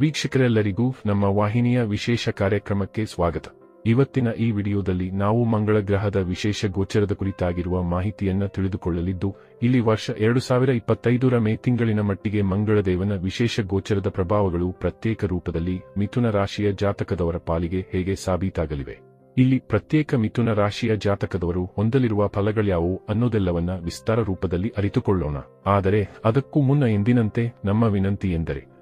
ವೀಕ್ಷಕರೆಲ್ಲರಿಗೂ ನಮ್ಮ ವಾಹಿನಿಯ ವಿಶೇಷ ಕಾರ್ಯಕ್ರಮಕ್ಕೆ ಸ್ವಾಗತ. ಇವತ್ತಿನ ಈ ವಿಡಿಯೋದಲ್ಲಿ ನಾವು ಮಂಗಳ ಗ್ರಹದ ವಿಶೇಷ ಗೋಚರದ ಕುರಿತಾಗಿರುವ ಮಾಹಿತಿಯನ್ನು ತಿಳಿದುಕೊಳ್ಳಲಿದ್ದು, ಇಲ್ಲಿ ವರ್ಷ ಎರಡು ಸಾವಿರ ಇಪ್ಪತ್ತೈದರ ಮೇ ತಿಂಗಳಿನ ಮಟ್ಟಿಗೆ ಮಂಗಳದೇವನ ವಿಶೇಷ ಗೋಚರದ ಪ್ರಭಾವಗಳು ಪ್ರತ್ಯೇಕ ರೂಪದಲ್ಲಿ ಮಿಥುನ ರಾಶಿಯ ಜಾತಕದವರ ಪಾಲಿಗೆ ಹೇಗೆ ಸಾಬೀತಾಗಲಿವೆ. ಇಲ್ಲಿ ಪ್ರತ್ಯೇಕ ಮಿಥುನ ರಾಶಿಯ ಜಾತಕದವರು ಹೊಂದಲಿರುವ ಫಲಗಳ್ಯಾವು ಅನ್ನೋದೆಲ್ಲವನ್ನ ವಿಸ್ತಾರ ರೂಪದಲ್ಲಿ ಅರಿತುಕೊಳ್ಳೋಣ. ಆದರೆ ಅದಕ್ಕೂ ಮುನ್ನ ಎಂದಿನಂತೆ ನಮ್ಮ ವಿನಂತಿ ಎಂದರೆ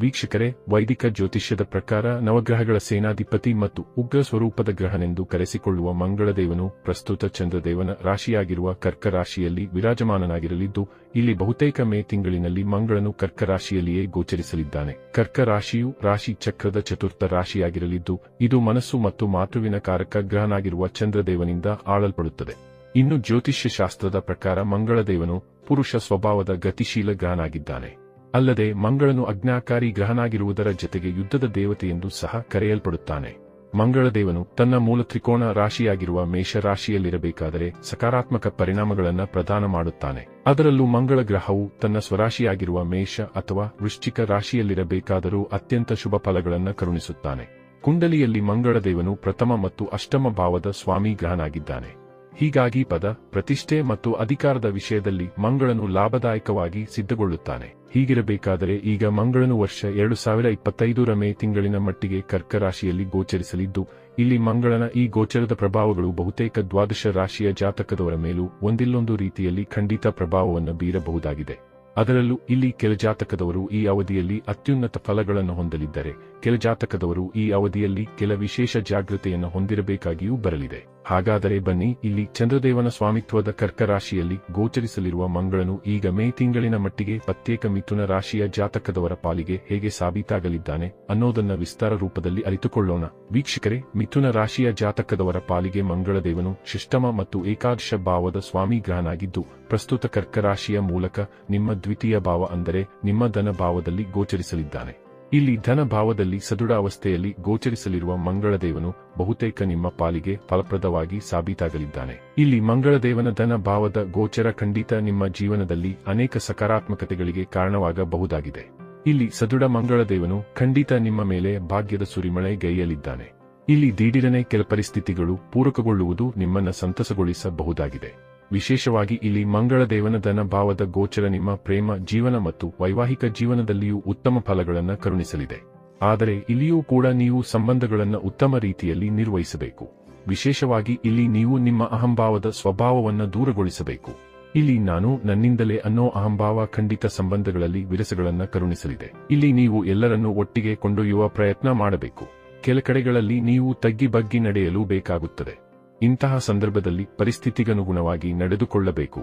ವೀಕ್ಷಕರೇ, ವೈದಿಕ ಜ್ಯೋತಿಷ್ಯದ ಪ್ರಕಾರ ನವಗ್ರಹಗಳ ಸೇನಾಧಿಪತಿ ಮತ್ತು ಉಗ್ರ ಸ್ವರೂಪದ ಗ್ರಹನೆಂದು ಕರೆಸಿಕೊಳ್ಳುವ ಮಂಗಳದೇವನು ಪ್ರಸ್ತುತ ಚಂದ್ರದೇವನ ರಾಶಿಯಾಗಿರುವ ಕರ್ಕ ರಾಶಿಯಲ್ಲಿ ವಿರಾಜಮಾನನಾಗಿರಲಿದ್ದು, ಇಲ್ಲಿ ಬಹುತೇಕ ಮೇ ತಿಂಗಳಿನಲ್ಲಿ ಮಂಗಳನು ಕರ್ಕ ರಾಶಿಯಲ್ಲಿಯೇ ಗೋಚರಿಸಲಿದ್ದಾನೆ. ಕರ್ಕ ರಾಶಿಯು ರಾಶಿ ಚಕ್ರದ ಚತುರ್ಥ ರಾಶಿಯಾಗಿರಲಿದ್ದು, ಇದು ಮನಸ್ಸು ಮತ್ತು ಮಾತೃವಿನ ಕಾರಕ ಗ್ರಹನಾಗಿರುವ ಚಂದ್ರದೇವನಿಂದ ಆಳಲ್ಪಡುತ್ತದೆ. ಇನ್ನು ಜ್ಯೋತಿಷ್ಯ ಶಾಸ್ತ್ರದ ಪ್ರಕಾರ ಮಂಗಳದೇವನು ಪುರುಷ ಸ್ವಭಾವದ ಗತಿಶೀಲ ಗ್ರಹನಾಗಿದ್ದಾನೆ. ಅಲ್ಲದೆ ಮಂಗಳನು ಅಜ್ಞಾಕಾರಿ ಗ್ರಹನಾಗಿರುವುದರ ಜತೆಗೆ ಯುದ್ಧದ ದೇವತೆಯೆಂದು ಸಹ ಕರೆಯಲ್ಪಡುತ್ತಾನೆ. ಮಂಗಳದೇವನು ತನ್ನ ಮೂಲ ತ್ರಿಕೋಣ ರಾಶಿಯಾಗಿರುವ ಮೇಷ ರಾಶಿಯಲ್ಲಿರಬೇಕಾದರೆ ಸಕಾರಾತ್ಮಕ ಪರಿಣಾಮಗಳನ್ನು ಪ್ರದಾನ ಮಾಡುತ್ತಾನೆ. ಅದರಲ್ಲೂ ಮಂಗಳ ಗ್ರಹವು ತನ್ನ ಸ್ವರಾಶಿಯಾಗಿರುವ ಮೇಷ ಅಥವಾ ವೃಶ್ಚಿಕ ರಾಶಿಯಲ್ಲಿರಬೇಕಾದರೂ ಅತ್ಯಂತ ಶುಭ ಫಲಗಳನ್ನು ಕರುಣಿಸುತ್ತಾನೆ. ಕುಂಡಲಿಯಲ್ಲಿ ಮಂಗಳದೇವನು ಪ್ರಥಮ ಮತ್ತು ಅಷ್ಟಮ ಭಾವದ ಸ್ವಾಮಿ ಗ್ರಹನಾಗಿದ್ದಾನೆ ಹೀಗಾಗಿ ಪದ, ಪ್ರತಿಷ್ಠೆ ಮತ್ತು ಅಧಿಕಾರದ ವಿಷಯದಲ್ಲಿ ಮಂಗಳನು ಲಾಭದಾಯಕವಾಗಿ ಸಿದ್ಧಗೊಳ್ಳುತ್ತಾನೆ. ಹೀಗಿರಬೇಕಾದರೆ ಈಗ ಮಂಗಳನು ವರ್ಷ ಎರಡು ಸಾವಿರ ಇಪ್ಪತ್ತೈದರ ಮೇ ತಿಂಗಳಿನ ಮಟ್ಟಿಗೆ ಕರ್ಕ ರಾಶಿಯಲ್ಲಿ ಗೋಚರಿಸಲಿದ್ದು, ಇಲ್ಲಿ ಮಂಗಳನ ಈ ಗೋಚರದ ಪ್ರಭಾವಗಳು ಬಹುತೇಕ ದ್ವಾದಶ ರಾಶಿಯ ಜಾತಕದವರ ಮೇಲೂ ಒಂದಿಲ್ಲೊಂದು ರೀತಿಯಲ್ಲಿ ಖಂಡಿತ ಪ್ರಭಾವವನ್ನು ಬೀರಬಹುದಾಗಿದೆ. ಅದರಲ್ಲೂ ಇಲ್ಲಿ ಕೆಲ ಜಾತಕದವರು ಈ ಅವಧಿಯಲ್ಲಿ ಅತ್ಯುನ್ನತ ಫಲಗಳನ್ನು ಹೊಂದಲಿದ್ದರೆ, ಕೆಲ ಜಾತಕದವರು ಈ ಅವಧಿಯಲ್ಲಿ ಕೆಲ ವಿಶೇಷ ಜಾಗೃತೆಯನ್ನು ಹೊಂದಿರಬೇಕಾಗಿಯೂ ಬರಲಿದೆ. ಹಾಗಾದರೆ ಬನ್ನಿ, ಇಲ್ಲಿ ಚಂದ್ರದೇವನ ಸ್ವಾಮಿತ್ವದ ಕರ್ಕ ರಾಶಿಯಲ್ಲಿ ಗೋಚರಿಸಲಿರುವ ಮಂಗಳನು ಈಗ ಮೇ ತಿಂಗಳಿನ ಮಟ್ಟಿಗೆ ಪ್ರತ್ಯೇಕ ಮಿಥುನ ರಾಶಿಯ ಜಾತಕದವರ ಪಾಲಿಗೆ ಹೇಗೆ ಸಾಬೀತಾಗಲಿದ್ದಾನೆ ಅನ್ನೋದನ್ನ ವಿಸ್ತಾರ ರೂಪದಲ್ಲಿ ಅರಿತುಕೊಳ್ಳೋಣ. ವೀಕ್ಷಕರೇ, ಮಿಥುನ ರಾಶಿಯ ಜಾತಕದವರ ಪಾಲಿಗೆ ಮಂಗಳದೇವನು ಶಿಷ್ಟಮ ಮತ್ತು ಏಕಾದಶ ಭಾವದ ಸ್ವಾಮಿ ಗ್ರಹನಾಗಿದ್ದು ಪ್ರಸ್ತುತ ಕರ್ಕರಾಶಿಯ ಮೂಲಕ ನಿಮ್ಮ ದ್ವಿತೀಯ ಭಾವ ಅಂದರೆ ನಿಮ್ಮ ಧನ ಭಾವದಲ್ಲಿ ಗೋಚರಿಸಲಿದ್ದಾನೆ. ಇಲ್ಲಿ ಧನ ಭಾವದಲ್ಲಿ ಸದೃಢಾವಸ್ಥೆಯಲ್ಲಿ ಗೋಚರಿಸಲಿರುವ ಮಂಗಳದೇವನು ಬಹುತೇಕ ನಿಮ್ಮ ಪಾಲಿಗೆ ಫಲಪ್ರದವಾಗಿ ಸಾಬೀತಾಗಲಿದ್ದಾನೆ. ಇಲ್ಲಿ ಮಂಗಳದೇವನ ಧನ ಭಾವದ ಗೋಚರ ಖಂಡಿತ ನಿಮ್ಮ ಜೀವನದಲ್ಲಿ ಅನೇಕ ಸಕಾರಾತ್ಮಕತೆಗಳಿಗೆ ಕಾರಣವಾಗಬಹುದಾಗಿದೆ. ಇಲ್ಲಿ ಸದೃಢ ಮಂಗಳದೇವನು ಖಂಡಿತ ನಿಮ್ಮ ಮೇಲೆ ಭಾಗ್ಯದ ಸುರಿಮಳೆ ಗೈಯಲಿದ್ದಾನೆ. ಇಲ್ಲಿ ದಿಢೀರನೆ ಕೆಲ ಪರಿಸ್ಥಿತಿಗಳು ಪೂರಕಗೊಳ್ಳುವುದು ನಿಮ್ಮನ್ನ ಸಂತಸಗೊಳಿಸಬಹುದಾಗಿದೆ. ವಿಶೇಷವಾಗಿ ಇಲ್ಲಿ ಮಂಗಳದೇವನ ಧನ ಭಾವದ ಗೋಚರ ನಿಮ್ಮ ಪ್ರೇಮ, ಜೀವನ ಮತ್ತು ವೈವಾಹಿಕ ಜೀವನದಲ್ಲಿಯೂ ಉತ್ತಮ ಫಲಗಳನ್ನು ಕರುಣಿಸಲಿದೆ. ಆದರೆ ಇಲ್ಲಿಯೂ ಕೂಡ ನೀವು ಸಂಬಂಧಗಳನ್ನು ಉತ್ತಮ ರೀತಿಯಲ್ಲಿ ನಿರ್ವಹಿಸಬೇಕು. ವಿಶೇಷವಾಗಿ ಇಲ್ಲಿ ನೀವು ನಿಮ್ಮ ಅಹಂಭಾವದ ಸ್ವಭಾವವನ್ನು ದೂರಗೊಳಿಸಬೇಕು. ಇಲ್ಲಿ ನಾನು ನನ್ನಿಂದಲೇ ಅನ್ನೋ ಅಹಂಭಾವ ಖಂಡಿತ ಸಂಬಂಧಗಳಲ್ಲಿ ವಿರಸಗಳನ್ನು ಕರುಣಿಸಲಿದೆ. ಇಲ್ಲಿ ನೀವು ಎಲ್ಲರನ್ನೂ ಒಟ್ಟಿಗೆ ಕೊಂಡೊಯ್ಯುವ ಪ್ರಯತ್ನ ಮಾಡಬೇಕು. ಕೆಲ ಕಡೆಗಳಲ್ಲಿ ನೀವು ತಗ್ಗಿ ಬಗ್ಗಿ ನಡೆಯಲು ಬೇಕಾಗುತ್ತದೆ. ಇಂತಹ ಸಂದರ್ಭದಲ್ಲಿ ಪರಿಸ್ಥಿತಿಗನುಗುಣವಾಗಿ ನಡೆದುಕೊಳ್ಳಬೇಕು.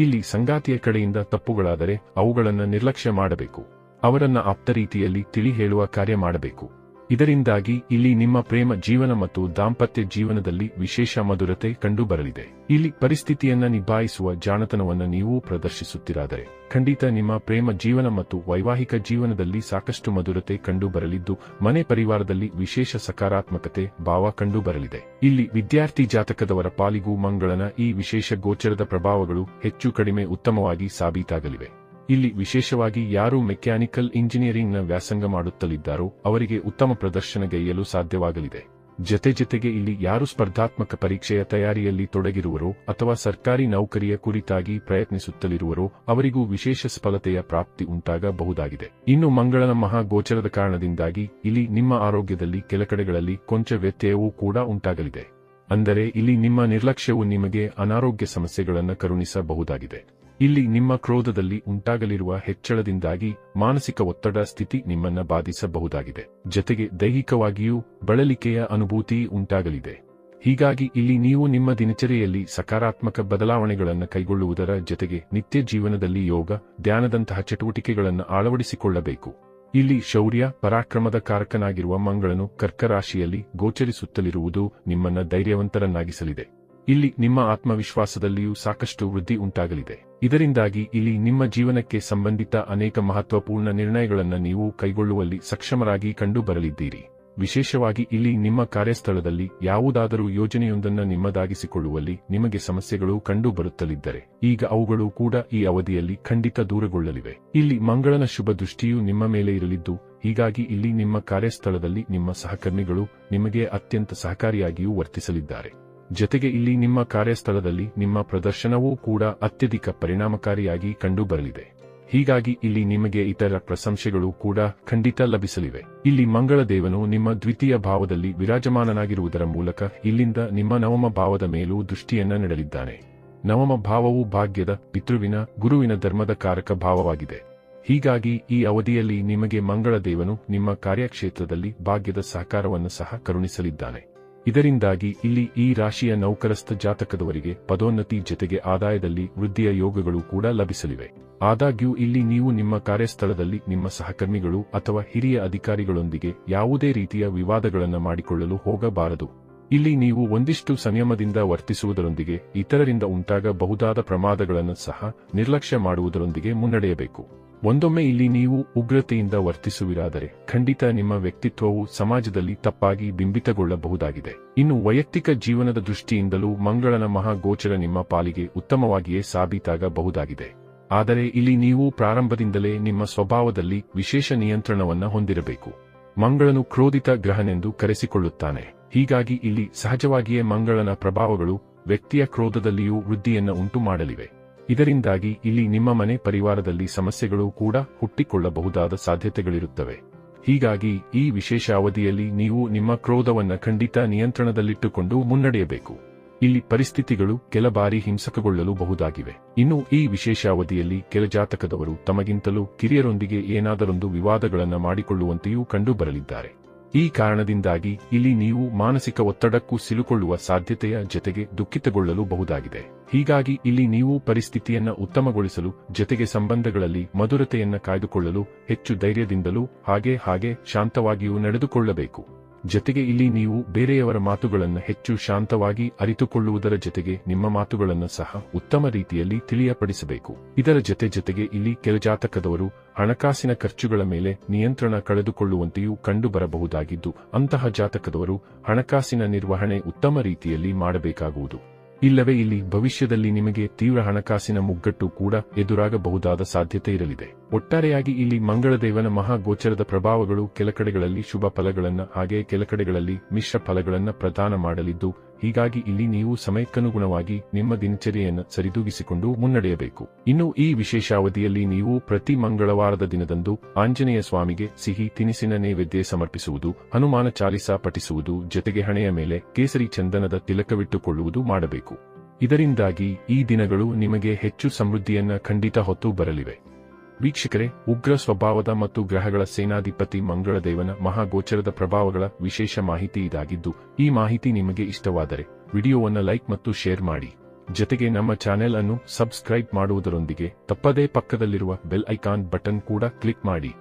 ಇಲ್ಲಿ ಸಂಗಾತಿಯ ಕಡೆಯಿಂದ ತಪ್ಪುಗಳಾದರೆ ಅವುಗಳನ್ನು ನಿರ್ಲಕ್ಷ್ಯ ಮಾಡಬೇಕು. ಅವರನ್ನ ಆಪ್ತ ರೀತಿಯಲ್ಲಿ ತಿಳಿ ಹೇಳುವ ಕಾರ್ಯ ಮಾಡಬೇಕು. ಇದರಿಂದಾಗಿ ಇಲ್ಲಿ ನಿಮ್ಮ ಪ್ರೇಮ ಜೀವನ ಮತ್ತು ದಾಂಪತ್ಯ ಜೀವನದಲ್ಲಿ ವಿಶೇಷ ಮಧುರತೆ ಕಂಡುಬರಲಿದೆ. ಇಲ್ಲಿ ಪರಿಸ್ಥಿತಿಯನ್ನ ನಿಭಾಯಿಸುವ ಜಾಣತನವನ್ನು ನೀವು ಪ್ರದರ್ಶಿಸುತ್ತಿರಾದರೆ, ಖಂಡಿತ ನಿಮ್ಮ ಪ್ರೇಮ ಜೀವನ ಮತ್ತು ವೈವಾಹಿಕ ಜೀವನದಲ್ಲಿ ಸಾಕಷ್ಟು ಮಧುರತೆ ಕಂಡುಬರಲಿದ್ದು, ಮನೆ ಪರಿವಾರದಲ್ಲಿ ವಿಶೇಷ ಸಕಾರಾತ್ಮಕತೆ ಭಾವ ಕಂಡುಬರಲಿದೆ. ಇಲ್ಲಿ ವಿದ್ಯಾರ್ಥಿ ಜಾತಕದವರ ಪಾಲಿಗೂ ಮಂಗಳನ ಈ ವಿಶೇಷ ಗೋಚರದ ಪ್ರಭಾವಗಳು ಹೆಚ್ಚು ಕಡಿಮೆ ಉತ್ತಮವಾಗಿ ಸಾಬೀತಾಗಲಿವೆ. ಇಲ್ಲಿ ವಿಶೇಷವಾಗಿ ಯಾರು ಮೆಕ್ಯಾನಿಕಲ್ ಇಂಜಿನಿಯರಿಂಗ್ನ ವ್ಯಾಸಂಗ ಮಾಡುತ್ತಲಿದ್ದಾರೋ ಅವರಿಗೆ ಉತ್ತಮ ಪ್ರದರ್ಶನಗೈಯಲು ಸಾಧ್ಯವಾಗಲಿದೆ. ಜತೆ ಜತೆಗೆ ಇಲ್ಲಿ ಯಾರು ಸ್ಪರ್ಧಾತ್ಮಕ ಪರೀಕ್ಷೆಯ ತಯಾರಿಯಲ್ಲಿ ತೊಡಗಿರುವರೋ ಅಥವಾ ಸರ್ಕಾರಿ ನೌಕರಿಯ ಕುರಿತಾಗಿ ಪ್ರಯತ್ನಿಸುತ್ತಲಿರುವರೋ ಅವರಿಗೂ ವಿಶೇಷ ಸಫಲತೆಯ ಪ್ರಾಪ್ತಿ ಉಂಟಾಗಬಹುದಾಗಿದೆ. ಇನ್ನು ಮಂಗಳನ ಮಹಾಗೋಚರದ ಕಾರಣದಿಂದಾಗಿ ಇಲ್ಲಿ ನಿಮ್ಮ ಆರೋಗ್ಯದಲ್ಲಿ ಕೆಲ ಕಡೆಗಳಲ್ಲಿ ಕೊಂಚ ವ್ಯತ್ಯಯವೂ ಕೂಡ ಉಂಟಾಗಲಿದೆ. ಅಂದರೆ ಇಲ್ಲಿ ನಿಮ್ಮ ನಿರ್ಲಕ್ಷ್ಯವು ನಿಮಗೆ ಅನಾರೋಗ್ಯ ಸಮಸ್ಯೆಗಳನ್ನು ಕರುಣಿಸಬಹುದಾಗಿದೆ. ಇಲ್ಲಿ ನಿಮ್ಮ ಕ್ರೋಧದಲ್ಲಿ ಉಂಟಾಗಲಿರುವ ಹೆಚ್ಚಳದಿಂದಾಗಿ ಮಾನಸಿಕ ಒತ್ತಡ ಸ್ಥಿತಿ ನಿಮ್ಮನ್ನ ಬಾಧಿಸಬಹುದಾಗಿದೆ. ಜತೆಗೆ ದೈಹಿಕವಾಗಿಯೂ ಬಳಲಿಕೆಯ ಅನುಭೂತಿ ಉಂಟಾಗಲಿದೆ. ಹೀಗಾಗಿ ಇಲ್ಲಿ ನೀವು ನಿಮ್ಮ ದಿನಚರಿಯಲ್ಲಿ ಸಕಾರಾತ್ಮಕ ಬದಲಾವಣೆಗಳನ್ನು ಕೈಗೊಳ್ಳುವುದರ ಜತೆಗೆ ನಿತ್ಯ ಜೀವನದಲ್ಲಿ ಯೋಗ, ಧ್ಯಾನದಂತಹ ಚಟುವಟಿಕೆಗಳನ್ನು ಅಳವಡಿಸಿಕೊಳ್ಳಬೇಕು. ಇಲ್ಲಿ ಶೌರ್ಯ, ಪರಾಕ್ರಮದ ಕಾರಕನಾಗಿರುವ ಮಂಗಳನು ಕರ್ಕರಾಶಿಯಲ್ಲಿ ಗೋಚರಿಸುತ್ತಲಿರುವುದು ನಿಮ್ಮನ್ನ ಧೈರ್ಯವಂತರನ್ನಾಗಿಸಲಿದೆ. ಇಲ್ಲಿ ನಿಮ್ಮ ಆತ್ಮವಿಶ್ವಾಸದಲ್ಲಿಯೂ ಸಾಕಷ್ಟು ವೃದ್ಧಿ ಉಂಟಾಗಲಿದೆ. ಇದರಿಂದಾಗಿ ಇಲ್ಲಿ ನಿಮ್ಮ ಜೀವನಕ್ಕೆ ಸಂಬಂಧಿತ ಅನೇಕ ಮಹತ್ವಪೂರ್ಣ ನಿರ್ಣಯಗಳನ್ನು ನೀವು ಕೈಗೊಳ್ಳುವಲ್ಲಿ ಸಕ್ಷಮರಾಗಿ ಕಂಡುಬರಲಿದ್ದೀರಿ. ವಿಶೇಷವಾಗಿ ಇಲ್ಲಿ ನಿಮ್ಮ ಕಾರ್ಯಸ್ಥಳದಲ್ಲಿ ಯಾವುದಾದರೂ ಯೋಜನೆಯೊಂದನ್ನು ನಿಮ್ಮದಾಗಿಸಿಕೊಳ್ಳುವಲ್ಲಿ ನಿಮಗೆ ಸಮಸ್ಯೆಗಳು ಕಂಡು ಬರುತ್ತಲಿದ್ದರೆ ಈಗ ಅವುಗಳು ಕೂಡ ಈ ಅವಧಿಯಲ್ಲಿ ಖಂಡಿತ ದೂರಗೊಳ್ಳಲಿವೆ. ಇಲ್ಲಿ ಮಂಗಳನ ಶುಭ ದೃಷ್ಟಿಯು ನಿಮ್ಮ ಮೇಲೆ ಇರಲಿದ್ದು, ಹೀಗಾಗಿ ಇಲ್ಲಿ ನಿಮ್ಮ ಕಾರ್ಯಸ್ಥಳದಲ್ಲಿ ನಿಮ್ಮ ಸಹಕರ್ಮಿಗಳು ನಿಮಗೆ ಅತ್ಯಂತ ಸಹಕಾರಿಯಾಗಿಯೂ ವರ್ತಿಸಲಿದ್ದಾರೆ. ಜೊತೆಗೆ ಇಲ್ಲಿ ನಿಮ್ಮ ಕಾರ್ಯಸ್ಥಳದಲ್ಲಿ ನಿಮ್ಮ ಪ್ರದರ್ಶನವೂ ಕೂಡ ಅತ್ಯಧಿಕ ಪರಿಣಾಮಕಾರಿಯಾಗಿ ಕಂಡುಬರಲಿದೆ. ಹೀಗಾಗಿ ಇಲ್ಲಿ ನಿಮಗೆ ಇತರ ಪ್ರಶಂಸೆಗಳು ಕೂಡ ಖಂಡಿತ ಲಭಿಸಲಿವೆ. ಇಲ್ಲಿ ಮಂಗಳ ದೇವನು ನಿಮ್ಮ ದ್ವಿತೀಯ ಭಾವದಲ್ಲಿ ವಿರಾಜಮಾನನಾಗಿರುವುದರ ಮೂಲಕ ಇಲ್ಲಿಂದ ನಿಮ್ಮ ನವಮ ಭಾವದ ಮೇಲೂ ದೃಷ್ಟಿಯನ್ನ ನೆಡಲಿದ್ದಾನೆ. ನವಮ ಭಾವವು ಭಾಗ್ಯದ, ಪಿತೃವಿನ, ಗುರುವಿನ ಧರ್ಮದ ಕಾರಕ ಭಾವವಾಗಿದೆ. ಹೀಗಾಗಿ ಈ ಅವಧಿಯಲ್ಲಿ ನಿಮಗೆ ಮಂಗಳ ದೇವನು ನಿಮ್ಮ ಕಾರ್ಯಕ್ಷೇತ್ರದಲ್ಲಿ ಭಾಗ್ಯದ ಸಹಕಾರವನ್ನು ಸಹ ಕರುಣಿಸಲಿದ್ದಾನೆ. ಇದರಿಂದಾಗಿ ಇಲ್ಲಿ ಈ ರಾಶಿಯ ನೌಕರಸ್ಥ ಜಾತಕದವರಿಗೆ ಪದೋನ್ನತಿ ಜೊತೆಗೆ ಆದಾಯದಲ್ಲಿ ವೃದ್ಧಿಯ ಯೋಗಗಳು ಕೂಡ ಲಭಿಸಲಿವೆ. ಆದಾಗ್ಯೂ ಇಲ್ಲಿ ನೀವು ನಿಮ್ಮ ಕಾರ್ಯಸ್ಥಳದಲ್ಲಿ ನಿಮ್ಮ ಸಹಕರ್ಮಿಗಳು ಅಥವಾ ಹಿರಿಯ ಅಧಿಕಾರಿಗಳೊಂದಿಗೆ ಯಾವುದೇ ರೀತಿಯ ವಿವಾದಗಳನ್ನು ಮಾಡಿಕೊಳ್ಳಲು ಹೋಗಬಾರದು. ಇಲ್ಲಿ ನೀವು ಒಂದಿಷ್ಟು ಸಂಯಮದಿಂದ ವರ್ತಿಸುವುದರೊಂದಿಗೆ ಇತರರಿಂದ ಉಂಟಾಗಬಹುದಾದ ಪ್ರಮಾದಗಳನ್ನು ಸಹ ನಿರ್ಲಕ್ಷ್ಯ ಮಾಡುವುದರೊಂದಿಗೆ ಮುನ್ನಡೆಯಬೇಕು. ಒಂದೊಮ್ಮೆ ಇಲ್ಲಿ ನೀವು ಉಗ್ರತೆಯಿಂದ ವರ್ತಿಸುವಿರಾದರೆ ಖಂಡಿತ ನಿಮ್ಮ ವ್ಯಕ್ತಿತ್ವವು ಸಮಾಜದಲ್ಲಿ ತಪ್ಪಾಗಿ ಬಿಂಬಿತಗೊಳ್ಳಬಹುದಾಗಿದೆ. ಇನ್ನು ವೈಯಕ್ತಿಕ ಜೀವನದ ದೃಷ್ಟಿಯಿಂದಲೂ ಮಂಗಳನ ಮಹಾಗೋಚರ ನಿಮ್ಮ ಪಾಲಿಗೆ ಉತ್ತಮವಾಗಿಯೇ ಸಾಬೀತಾಗಬಹುದಾಗಿದೆ. ಆದರೆ ಇಲ್ಲಿ ನೀವು ಪ್ರಾರಂಭದಿಂದಲೇ ನಿಮ್ಮ ಸ್ವಭಾವದಲ್ಲಿ ವಿಶೇಷ ನಿಯಂತ್ರಣವನ್ನ ಹೊಂದಿರಬೇಕು. ಮಂಗಳನು ಕ್ರೋಧಿತ ಗ್ರಹನೆಂದು ಕರೆಸಿಕೊಳ್ಳುತ್ತಾನೆ. ಹೀಗಾಗಿ ಇಲ್ಲಿ ಸಹಜವಾಗಿಯೇ ಮಂಗಳನ ಪ್ರಭಾವಗಳು ವ್ಯಕ್ತಿಯ ಕ್ರೋಧದಲ್ಲಿಯೂ ವೃದ್ಧಿಯನ್ನು ಉಂಟು ಮಾಡಲಿವೆ ಇದರಿಂದಾಗಿ ಇಲ್ಲಿ ನಿಮ್ಮ ಮನೆ ಪರಿವಾರದಲ್ಲಿ ಸಮಸ್ಯೆಗಳು ಕೂಡ ಹುಟ್ಟಿಕೊಳ್ಳಬಹುದಾದ ಸಾಧ್ಯತೆಗಳಿರುತ್ತವೆ. ಹೀಗಾಗಿ ಈ ವಿಶೇಷ ಅವಧಿಯಲ್ಲಿ ನೀವು ನಿಮ್ಮ ಕ್ರೋಧವನ್ನ ಖಂಡಿತ ನಿಯಂತ್ರಣದಲ್ಲಿಟ್ಟುಕೊಂಡು ಮುನ್ನಡೆಯಬೇಕು. ಇಲ್ಲಿ ಪರಿಸ್ಥಿತಿಗಳು ಕೆಲ ಬಾರಿ ಹಿಂಸಕಗೊಳ್ಳಲು ಬಹುದಾಗಿವೆ ಇನ್ನು ಈ ವಿಶೇಷ ಅವಧಿಯಲ್ಲಿ ಕೆಲ ಜಾತಕದವರು ತಮಗಿಂತಲೂ ಕಿರಿಯರೊಂದಿಗೆ ಏನಾದರೊಂದು ವಿವಾದಗಳನ್ನು ಮಾಡಿಕೊಳ್ಳುವಂತೆಯೂ ಕಂಡುಬರಲಿದ್ದಾರೆ. ಈ ಕಾರಣದಿಂದಾಗಿ ಇಲ್ಲಿ ನೀವು ಮಾನಸಿಕ ಒತ್ತಡಕ್ಕೂ ಸಿಲುಕೊಳ್ಳುವ ಸಾಧ್ಯತೆಯ ಜೊತೆಗೆ ದುಃಖಿತಗೊಳ್ಳಲು ಬಹುದಾಗಿದೆ ಹೀಗಾಗಿ ಇಲ್ಲಿ ನೀವು ಪರಿಸ್ಥಿತಿಯನ್ನ ಉತ್ತಮಗೊಳಿಸಲು, ಜೊತೆಗೆ ಸಂಬಂಧಗಳಲ್ಲಿ ಮಧುರತೆಯನ್ನ ಕಾಯ್ದುಕೊಳ್ಳಲು, ಹೆಚ್ಚು ಧೈರ್ಯದಿಂದಲೂ, ಹಾಗೆ ಹಾಗೆ ಶಾಂತವಾಗಿಯೂ ನಡೆದುಕೊಳ್ಳಬೇಕು. ಜೊತೆಗೆ ಇಲ್ಲಿ ನೀವು ಬೇರೆಯವರ ಮಾತುಗಳನ್ನು ಹೆಚ್ಚು ಶಾಂತವಾಗಿ ಅರಿತುಕೊಳ್ಳುವುದರ ಜೊತೆಗೆ ನಿಮ್ಮ ಮಾತುಗಳನ್ನು ಸಹ ಉತ್ತಮ ರೀತಿಯಲ್ಲಿ ತಿಳಿಯಪಡಿಸಬೇಕು. ಇದರ ಜೊತೆ ಜೊತೆಗೆ ಇಲ್ಲಿ ಕೆಲ ಜಾತಕದವರು ಹಣಕಾಸಿನ ಖರ್ಚುಗಳ ಮೇಲೆ ನಿಯಂತ್ರಣ ಕಳೆದುಕೊಳ್ಳುವಂತೆಯೂ ಕಂಡುಬರಬಹುದಾಗಿದ್ದು, ಅಂತಹ ಜಾತಕದವರು ಹಣಕಾಸಿನ ನಿರ್ವಹಣೆ ಉತ್ತಮ ರೀತಿಯಲ್ಲಿ ಮಾಡಬೇಕಾಗುವುದು. ಇಲ್ಲವೇ ಇಲ್ಲಿ ಭವಿಷ್ಯದಲ್ಲಿ ನಿಮಗೆ ತೀವ್ರ ಹಣಕಾಸಿನ ಮುಗ್ಗಟ್ಟು ಕೂಡ ಎದುರಾಗಬಹುದಾದ ಸಾಧ್ಯತೆ ಇರಲಿದೆ. ಒಟ್ಟಾರೆಯಾಗಿ ಇಲ್ಲಿ ಮಂಗಳದೇವನ ಮಹಾಗೋಚರದ ಪ್ರಭಾವಗಳು ಕೆಲಕಡೆಗಳಲ್ಲಿ ಶುಭ ಫಲಗಳನ್ನ ಹಾಗೆಯೇ ಕೆಲಕಡೆಗಳಲ್ಲಿ ಮಿಶ್ರ ಫಲಗಳನ್ನ ಪ್ರದಾನ ಮಾಡಲಿದ್ದು ಹೀಗಾಗಿ ಇಲ್ಲಿ ನೀವು ಸಮಯಕ್ಕನುಗುಣವಾಗಿ ನಿಮ್ಮ ದಿನಚರಿಯನ್ನು ಸರಿದೂಗಿಸಿಕೊಂಡು ಮುನ್ನಡೆಯಬೇಕು. ಇನ್ನು ಈ ವಿಶೇಷಾವಧಿಯಲ್ಲಿ ನೀವು ಪ್ರತಿ ಮಂಗಳವಾರದ ದಿನದಂದು ಆಂಜನೇಯ ಸ್ವಾಮಿಗೆ ಸಿಹಿ, ತಿನಿಸಿನ ನೈವೇದ್ಯ ಸಮರ್ಪಿಸುವುದು, ಹನುಮಾನ ಚಾಲಿಸ ಪಠಿಸುವುದು, ಜೊತೆಗೆ ಹಣೆಯ ಮೇಲೆ ಕೇಸರಿ ಚಂದನದ ತಿಲಕವಿಟ್ಟುಕೊಳ್ಳುವುದು ಮಾಡಬೇಕು. ಇದರಿಂದಾಗಿ ಈ ದಿನಗಳು ನಿಮಗೆ ಹೆಚ್ಚು ಸಮೃದ್ಧಿಯನ್ನ ಖಂಡಿತ ಹೊತ್ತು ಬರಲಿವೆ. ವೀಕ್ಷಕರೇ, ಉಗ್ರ ಸ್ವಭಾವದ ಮತ್ತು ಗ್ರಹಗಳ ಸೇನಾಧಿಪತಿ ಮಂಗಳದೇವನ ಮಹಾಗೋಚರದ ಪ್ರಭಾವಗಳ ವಿಶೇಷ ಮಾಹಿತಿ ಇದಾಗಿದ್ದು, ಈ ಮಾಹಿತಿ ನಿಮಗೆ ಇಷ್ಟವಾದರೆ, ವಿಡಿಯೋವನ್ನು ಲೈಕ್ ಮತ್ತು ಶೇರ್ ಮಾಡಿ. ಜೊತೆಗೆ ನಮ್ಮ ಚಾನೆಲ್ ಅನ್ನು ಸಬ್ಸ್ಕ್ರೈಬ್ ಮಾಡುವುದರೊಂದಿಗೆ, ತಪ್ಪದೇ ಪಕ್ಕದಲ್ಲಿರುವ ಬೆಲ್ ಐಕಾನ್ ಬಟನ್ ಕೂಡ ಕ್ಲಿಕ್ ಮಾಡಿ.